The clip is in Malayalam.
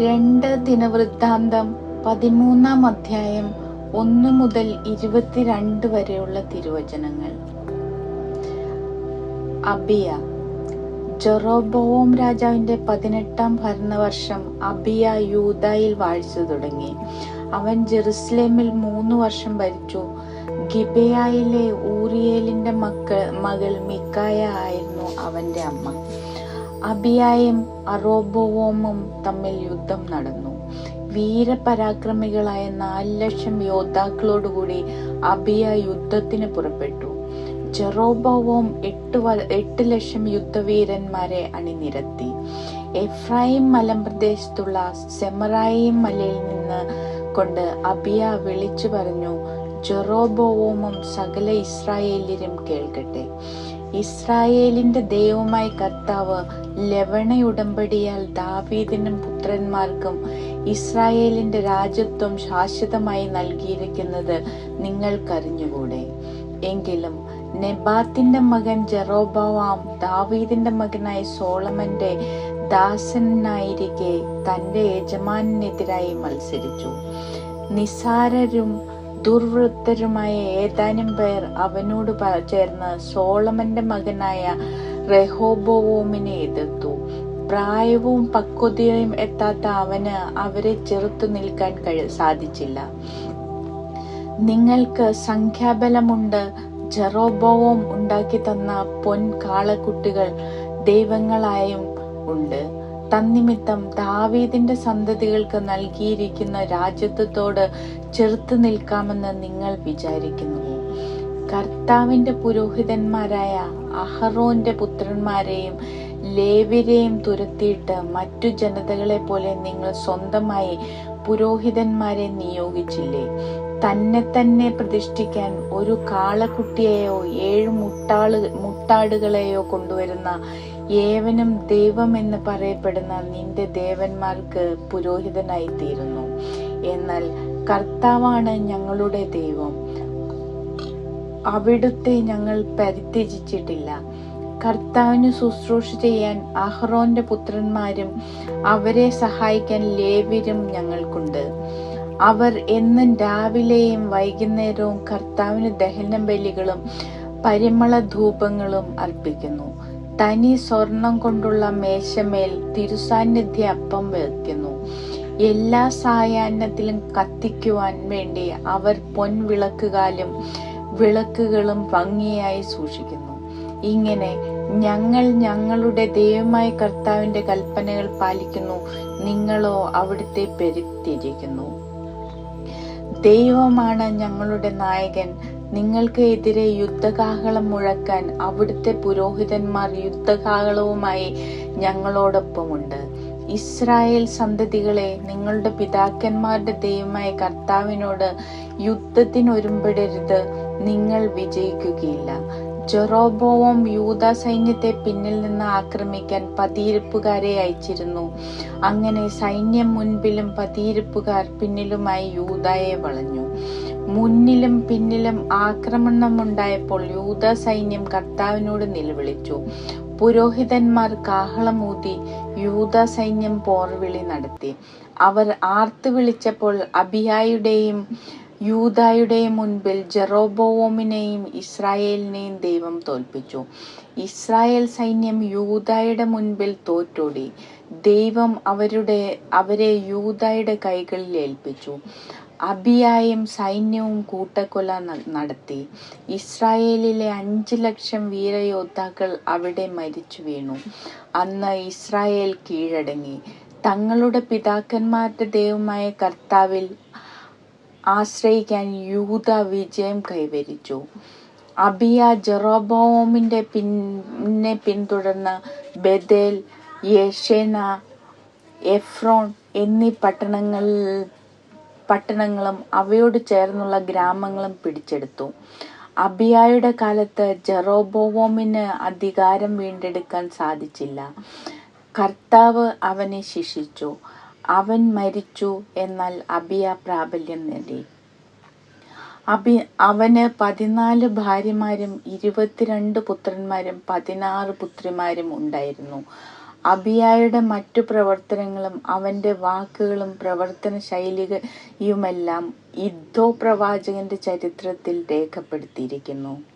രണ്ട് ദിനവൃത്താന്തം പതിമൂന്നാം അധ്യായം ഒന്ന് മുതൽ ഇരുപത്തിരണ്ട് വരെയുള്ള തിരുവചനങ്ങൾ. അബിയ. ജൊറോബോം രാജാവിന്റെ പതിനെട്ടാം ഭരണവർഷം അബിയ യൂതായിൽ വാഴ്ച തുടങ്ങി. അവൻ ജെറുസലേമിൽ മൂന്ന് വർഷം ഭരിച്ചു. ഗിബയായിലെ ഊറിയേലിന്റെ മക്കൾ മകൾ മിക്കായ ആയിരുന്നു അവന്റെ അമ്മ. അബിയായും അറോബോവോമും തമ്മിൽ യുദ്ധം നടന്നു. വീരപരാക്രമികളായ നാല് ലക്ഷം യോദ്ധാക്കളോടുകൂടി അബിയ യുദ്ധത്തിന് പുറപ്പെട്ടു. ജെറോബോവോം എട്ട് എട്ട് ലക്ഷം യുദ്ധവീരന്മാരെ അണിനിരത്തി. എഫ്രായിം മലമ്പ്രദേശത്തുള്ള സെമറായിം മലയിൽ നിന്ന് കൊണ്ട് അബിയ വിളിച്ചു പറഞ്ഞു ജെറോബോവോമും സകല ഇസ്രായേലിലും കേൾക്കട്ടെ. ഇസ്രായേലിന്റെ ദൈവമായ കർത്താവ് ലവണ ഉടമ്പടിയാൽ ദാവീദിനും പുത്രന്മാർക്കും ഇസ്രായേലിന്റെ രാജ്യത്വം ശാശ്വതമായി നൽകിയിരിക്കുന്നത് നിങ്ങൾക്കറിഞ്ഞുകൂടെ? എങ്കിലും നെബാത്തിന്റെ മകൻ ജറോബവാം ദാവീദിന്റെ മകനായ സോളമന്റെ ദാസനായിരിക്കെ തന്റെ യജമാനെതിരായി മത്സരിച്ചു. നിസാരരും ദുർവൃത്തരുമായ ഏതാനും പേർ അവനോട് ചേർന്ന് സോളമന്റെ മകനായ റെഹോബോവോമിനെ എതിർത്തു. പ്രായവും പക്വതയും എത്താത്ത അവന് അവരെ ചെറുത്തു നിൽക്കാൻ കഴി സാധിച്ചില്ല. നിങ്ങൾക്ക് സംഖ്യാബലമുണ്ട്. ജെറോബോവും ഉണ്ടാക്കി തന്ന പൊൻ കാളക്കുട്ടികൾ ദൈവങ്ങളായും ഉണ്ട്. തന്നിമിത്തം ദാവീദിന്റെ സന്തതികൾക്ക് നൽകിയിരിക്കുന്ന രാജ്യത്വത്തോട് ചെറുത്തു നിൽക്കാമെന്ന് നിങ്ങൾ വിചാരിക്കുന്നു. കർത്താവിന്റെ പുരോഹിതന്മാരായ അഹറോന്റെ പുത്രന്മാരെയും ലേവ്യരെയും തുരത്തിയിട്ട് മറ്റു ജനതകളെ പോലെ നിങ്ങൾ സ്വന്തമായി പുരോഹിതന്മാരെ നിയോഗിച്ചില്ലേ? തന്നെ തന്നെ പ്രതിഷ്ഠിക്കാൻ ഒരു കാളക്കുട്ടിയെയോ ഏഴ് മുട്ടാൾ മുട്ടാടുകളെയോ കൊണ്ടുവരുന്ന ഏവനും ദൈവം എന്ന് പറയപ്പെടുന്ന നിന്റെ ദേവന്മാർക്ക് പുരോഹിതനായി തീരുന്നു എന്നാൽ കർത്താവാണ് ഞങ്ങളുടെ ദൈവം. അവിടുത്തെ ഞങ്ങൾ പരിത്യജിച്ചിട്ടില്ല. കർത്താവിന് ശുശ്രൂഷ ചെയ്യാൻ അഹ്റോന്റെ പുത്രന്മാരും അവരെ സഹായിക്കാൻ ലേവ്യരും ഞങ്ങൾക്കുണ്ട്. അവർ എന്നും രാവിലെയും വൈകുന്നേരവും കർത്താവിന് ദഹനം ബലികളും പരിമള ധൂപങ്ങളും അർപ്പിക്കുന്നു. തനി സ്വർണം കൊണ്ടുള്ള മേശമേൽ തിരുസാന്നിധ്യ അപ്പം വയ്ക്കുന്നു എല്ലാ സായാഹ്നത്തിലും കത്തിക്കുവാൻ വേണ്ടി അവർ പൊൻവിളക്കുകാലും വിളക്കുകളും ഭംഗിയായി സൂക്ഷിക്കുന്നു. ഇങ്ങനെ ഞങ്ങൾ ഞങ്ങളുടെ ദൈവമായ കർത്താവിന്റെ കൽപ്പനകൾ പാലിക്കുന്നു. നിങ്ങളോ അവിടുത്തെ പെരുത്തിരിക്കുന്നു ദൈവമാണ് ഞങ്ങളുടെ നായകൻ. നിങ്ങൾക്ക് എതിരെ യുദ്ധകാഹളം മുഴക്കാൻ അവിടുത്തെ പുരോഹിതന്മാർ യുദ്ധകാഹളവുമായി ഞങ്ങളോടൊപ്പമുണ്ട്. ഇസ്രായേൽ സന്തതികളെ നിങ്ങളുടെ പിതാക്കന്മാരുടെ ദൈവമായ കർത്താവിനോട് യുദ്ധത്തിനൊരുമ്പെടരുത് നിങ്ങൾ വിജയിക്കുകയില്ല. ജെറോബോവം യൂത സൈന്യത്തെ പിന്നിൽ നിന്ന് ആക്രമിക്കാൻ പതിയിരിപ്പുകാരെ അയച്ചിരുന്നു. അങ്ങനെ സൈന്യം മുൻപിലും പതിയിരിപ്പുകാർ പിന്നിലുമായി യൂതയെ വളഞ്ഞു. മുന്നിലും പിന്നിലും ആക്രമണമുണ്ടായപ്പോൾ യൂത സൈന്യം കർത്താവിനോട് നിലവിളിച്ചു. പുരോഹിതന്മാർ കാഹളമൂതി യൂത സൈന്യം പോർവിളി നടത്തി. അവർ ആർത്തു വിളിച്ചപ്പോൾ അബിയായുടെയും യൂതായുടെയും മുൻപിൽ ജെറോബോവോമിനെയും ഇസ്രായേലിനെയും ദൈവം തോൽപ്പിച്ചു. ഇസ്രായേൽ സൈന്യം യൂതായുടെ മുൻപിൽ തോറ്റോടി. ദൈവം അവരുടെ അവരെ യൂതായുടെ കൈകളിൽ ഏൽപ്പിച്ചു. അബിയായും സൈന്യവും കൂട്ടക്കൊല നടത്തി. ഇസ്രായേലിലെ അഞ്ച് ലക്ഷം വീരയോദ്ധാക്കൾ അവിടെ മരിച്ചു വീണു. അന്ന് ഇസ്രായേൽ കീഴടങ്ങി. തങ്ങളുടെ പിതാക്കന്മാരുടെ ദൈവമായ കർത്താവിൽ ആശ്രയിക്കാൻ യൂത വിജയം കൈവരിച്ചു. അബിയ ജെറോബോമിന്റെ പിന്നെ പിന്തുടർന്ന് ബദേൽ യേഷേന എഫ്രോൺ എന്നീ പട്ടണങ്ങൾ പട്ടണങ്ങളും അവയോട് ചേർന്നുള്ള ഗ്രാമങ്ങളും പിടിച്ചെടുത്തു. അബിയായുടെ കാലത്ത് ജെറോബോവോമിന് അധികാരം വീണ്ടെടുക്കാൻ സാധിച്ചില്ല. കർത്താവ് അവനെ ശിക്ഷിച്ചു. അവൻ മരിച്ചു എന്നാൽ അബിയ പ്രാബല്യം നേടി. അബി അവന് പതിനാല് ഭാര്യമാരും ഇരുപത്തിരണ്ട് പുത്രന്മാരും പതിനാറ് പുത്രിമാരും ഉണ്ടായിരുന്നു. അബിയായുടെ മറ്റു പ്രവർത്തനങ്ങളും അവന്റെ വാക്കുകളും പ്രവർത്തന ശൈലിയുമെല്ലാം ഇദ്ദോ പ്രവാചകന്റെ ചരിത്രത്തിൽ രേഖപ്പെടുത്തിയിരിക്കുന്നു.